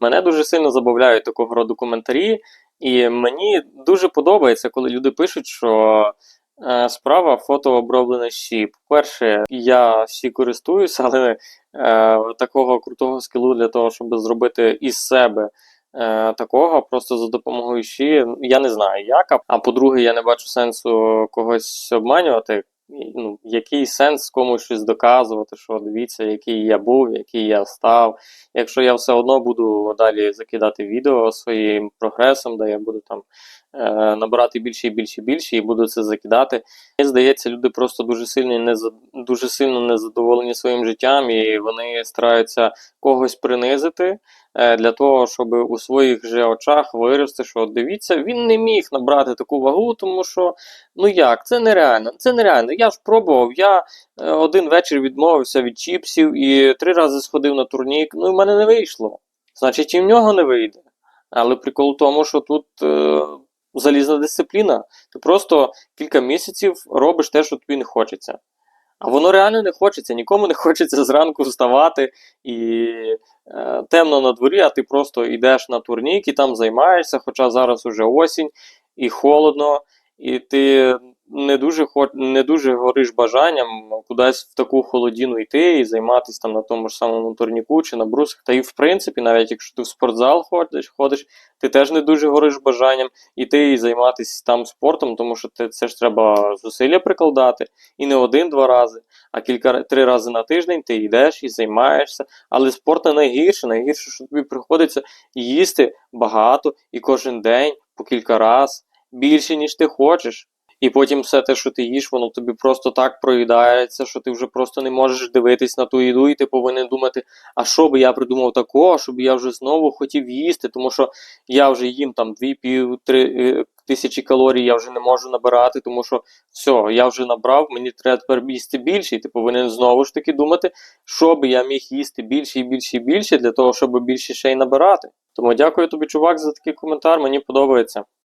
Мене дуже сильно забавляють такого роду коментарі, і мені дуже подобається, коли люди пишуть, що е, справа фотооброблений щі. По-перше, я всі користуюся, але е, такого крутого скілу для того, щоб зробити із себе е, такого, просто за допомогою щі, я не знаю як. А по-друге, я не бачу сенсу когось обманювати. Ну, який сенс комусь щось доказувати, що дивіться, який я був, який я став. Якщо я все одно буду далі закидати відео своїм прогресом, де я буду там набирати більше і більше і більше, і буду це закидати. Мені здається, люди просто дуже сильно не дуже сильно незадоволені своїм життям, і вони стараються когось принизити е, для того, щоб у своїх же очах вирости, що дивіться, він не міг набрати таку вагу, тому що ну як, це нереально. Це нереально. Я ж пробував. Я е, один вечір відмовився від чіпсів і три рази сходив на турнік. Ну і в мене не вийшло. Значить, і в нього не вийде. Але прикол в тому, що тут е, залізна дисципліна. Ти просто кілька місяців робиш те, що тобі не хочеться. А воно реально не хочеться. Нікому не хочеться зранку вставати і е, темно на дворі, а ти просто йдеш на турнік і там займаєшся, хоча зараз уже осінь і холодно, і ти не дуже хо- не дуже гориш бажанням кудись в таку холодіну йти і займатися там на тому ж самому турніку чи на брусах. Та і в принципі, навіть якщо ти в спортзал ходиш, ходиш, ти теж не дуже гориш бажанням іти і займатися там спортом, тому що ти, це ж треба зусилля прикладати. І не один-два рази, а кілька три рази на тиждень ти йдеш і займаєшся. Але спорт не найгірше. Найгірше, що тобі приходиться їсти багато і кожен день по кілька разів більше, ніж ти хочеш. І потім все те, що ти їш, воно тобі просто так проїдається, що ти вже просто не можеш дивитись на ту їду, і ти повинен думати, а що би я придумав такого, щоб я вже знову хотів їсти, тому що я вже їм там 2-3 тисячі калорій, я вже не можу набирати, тому що все, я вже набрав, мені треба тепер їсти більше, і ти повинен знову ж таки думати, що би я міг їсти більше і більше і більше для того, щоб більше ще й набирати. Тому дякую тобі, чувак, за такий коментар. Мені подобається.